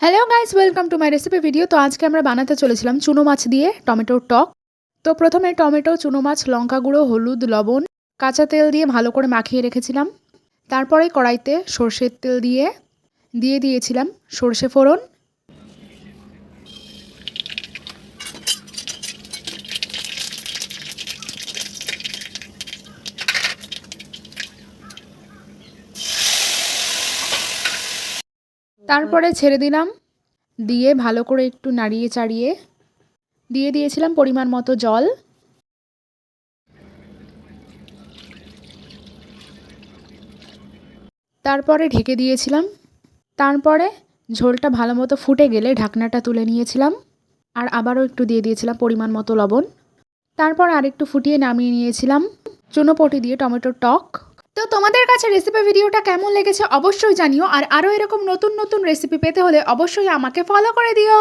Hello guys welcome to my recipe video তো আজকে আমরা বানাতে চলেছিলাম চুনো মাছ দিয়ে টমেটোর টক। তো প্রথমে টমেটো, চুনো মাছ, লঙ্কা গুঁড়ো, হলুদ, লবণ, কাঁচা তেল দিয়ে ভালো করে মাখিয়ে রেখেছিলাম। তারপরে কড়াইতে সর্ষের তেল দিয়ে দিয়ে দিয়েছিলাম সর্ষে ফোড়ন তারপরে ছেড়ে দিলাম। দিয়ে ভালো করে একটু নাড়িয়ে চাড়িয়ে দিয়ে দিয়েছিলাম পরিমাণ মতো জল। তারপরে ঢেকে দিয়েছিলাম। তারপরে ঝোলটা ভালো মতো ফুটে গেলে ঢাকনাটা তুলে নিয়েছিলাম। আর আবারও একটু দিয়ে দিয়েছিলাম পরিমাণ মতো লবণ। তারপর আরেকটু ফুটিয়ে নামিয়ে নিয়েছিলাম। চুনোপটি দিয়ে টমেটোর টক। তো তোমাদের কাছে রেসিপি ভিডিওটা কেমন লেগেছে অবশ্যই জানিও, আর আরও এরকম নতুন নতুন রেসিপি পেতে হলে অবশ্যই আমাকে ফলো করে দিও।